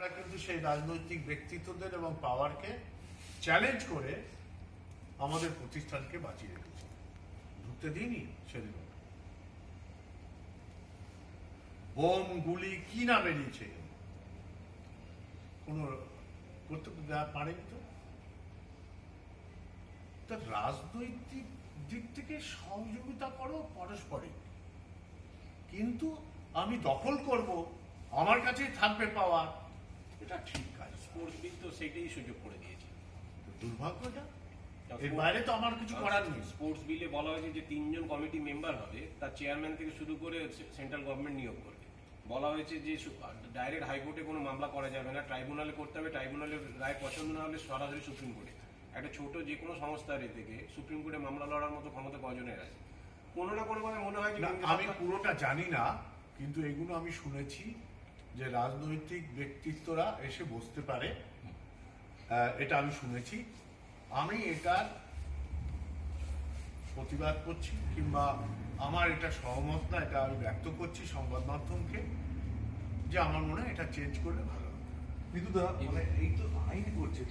আমরা কিন্তু সেই রাজনৈতিক ব্যক্তিত্বদের এবং পাওয়ারকে চ্যালেঞ্জ করে আমাদের প্রতিষ্ঠানকে বাঁচিয়ে রেখেছি। ঢুকতে দিইনি সেদিন। বোম গুলি কি না বেরিয়েছে কোন করতে পারেনি তো? রাজনৈতিক দিক থেকে সহযোগিতা করো পরস্পরিক। কিন্তু আমি দখল করব, আমার কাছেই থাকবে পাওয়া এটা ঠিক কাজ। স্পোর্টস বিল তো সেটাই সুযোগ করে দিয়েছে। দুর্ভাগ্যটা? এর বাইরে তো আমার কিছু করার নেই। স্পোর্টস বিলে বলা হয়েছে যে তিনজন কমিটি মেম্বার হবে তার চেয়ারম্যান থেকে শুরু করে সেন্ট্রাল গভর্নমেন্ট নিয়োগ করবে। বলা হয়েছে যে ডাইরেক্ট হাইকোর্টে কোনো মামলা করা যাবে না ট্রাইব্যুনালে করতে হবে ট্রাইব্যুনালের রায় পছন্দ না হলে সরাসরি সুপ্রিম কোর্টে। একটা ছোট যে কোনো সংস্থার এ থেকে সুপ্রিম কোর্টে মামলা লড়ার মতো ক্ষমতা কজনের আছে? কোনো না কোনো ভাবে মনে হয় যে আমি পুরোটা জানি না কিন্তু এগুলো আমি শুনেছি। যে রাজনৈতিক ব্যক্তিত্বরা এসে বসতে পারে এটা আমি শুনেছি। আমি এটার প্রতিবাদ করছি কিংবা আমার এটা সহমত না এটা আমি ব্যক্ত করছি সংবাদ মাধ্যমকে যে আমার মনে হয় এটা চেঞ্জ করলে ভালো হবে। বিদুদা মানে এই তো আইন করছে তো